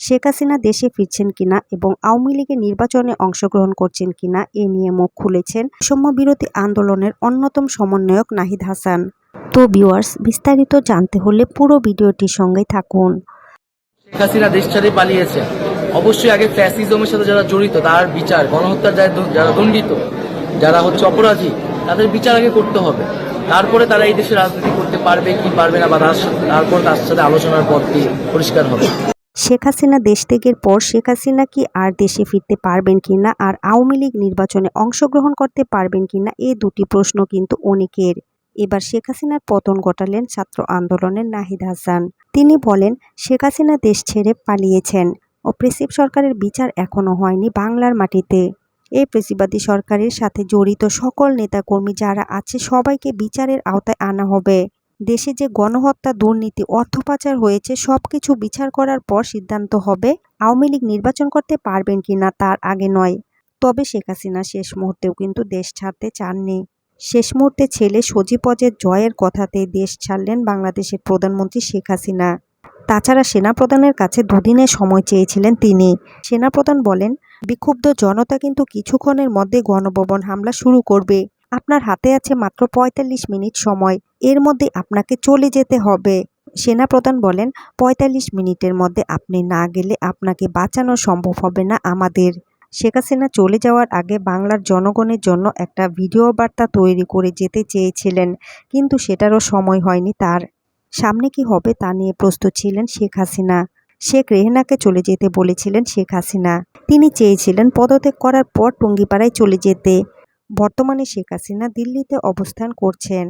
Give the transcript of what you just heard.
শেখ হাসিনা দেশে ফিরছেন কিনা এবং আওয়ামী লীগের নির্বাচনে অংশগ্রহণ করছেন কিনা এ নিয়ে মুখ খুলেছেন বিরোধী আন্দোলনের অন্যতম সমন্বয়ক নাহিদ হাসান। তো ভিউয়ার্স, বিস্তারিত জানতে হলে পুরো ভিডিওটির সঙ্গেই থাকুন। শেখ হাসিনা দেশ ছেড়ে পালিয়েছে। অবশ্যই আগে ফ্যাসিজমের সাথে যারা জড়িত, তার বিচার, গণহত্যার যারা দণ্ডিত, যারা হচ্ছে অপরাধী, তাদের বিচার আগে করতে হবে। তারপরে তারা এই দেশে রাজনীতি করতে পারবে কি পারবে না বা তার তারপর তার সাথে আলোচনার পথটি পরিষ্কার হবে। শেখ হাসিনা দেশ ত্যাগের পর শেখ হাসিনা কি আর দেশে ফিরতে পারবেন কিনা আর আওয়ামী লীগ নির্বাচনে অংশগ্রহণ করতে পারবেন কিনা এ দুটি প্রশ্ন কিন্তু অনেকের। এবার শেখ হাসিনার পতন ঘটালেন ছাত্র আন্দোলনের নাহিদ হাসান। তিনি বলেন, শেখ হাসিনা দেশ ছেড়ে পালিয়েছেন ও অপ্রেসিভ সরকারের বিচার এখনও হয়নি বাংলার মাটিতে। এই পেশিবাদী সরকারের সাথে জড়িত সকল নেতাকর্মী যারা আছে সবাইকে বিচারের আওতায় আনা হবে। দেশে যে গণহত্যা, দুর্নীতি অর্থ পাচার হয়েছে, সবকিছু বিচার করার পর সিদ্ধান্ত হবে আওয়ামী লীগ নির্বাচন করতে পারবেন কিনা তার আগে নয়। তবে শেখ হাসিনা শেষ মুহূর্তেও কিন্তু দেশ ছাড়তে চাননি। শেষ মুহূর্তে ছেলে সজীবজের জয়ের কথাতে দেশ ছাড়লেন বাংলাদেশের প্রধানমন্ত্রী শেখ হাসিনা। তাছাড়া সেনাপ্রধানের কাছে দুদিনের সময় চেয়েছিলেন তিনি। সেনাপ্রধান বলেন, বিক্ষুব্ধ জনতা কিন্তু কিছুক্ষণের মধ্যে গণভবন হামলা শুরু করবে। আপনার হাতে আছে মাত্র পঁয়তাল্লিশ মিনিট সময়। এর মধ্যে আপনাকে চলে যেতে হবে। সেনাপ্রধান বলেন, পঁয়তাল্লিশ মিনিটের মধ্যে আপনি না গেলে আপনাকে বাঁচানো সম্ভব হবে না আমাদের। শেখ হাসিনা চলে যাওয়ার আগে বাংলার জনগণের জন্য একটা ভিডিও বার্তা তৈরি করে যেতে চেয়েছিলেন, কিন্তু সেটারও সময় হয়নি তার। সামনে কি হবে তা নিয়ে প্রস্তুত ছিলেন শেখ হাসিনা। শেখ রেহেনাকে চলে যেতে বলেছিলেন শেখ হাসিনা। তিনি চেয়েছিলেন পদত্যাগ করার পর টুঙ্গিপাড়ায় চলে যেতে। বর্তমানে শেখ হাসিনা দিল্লিতে অবস্থান করছেন।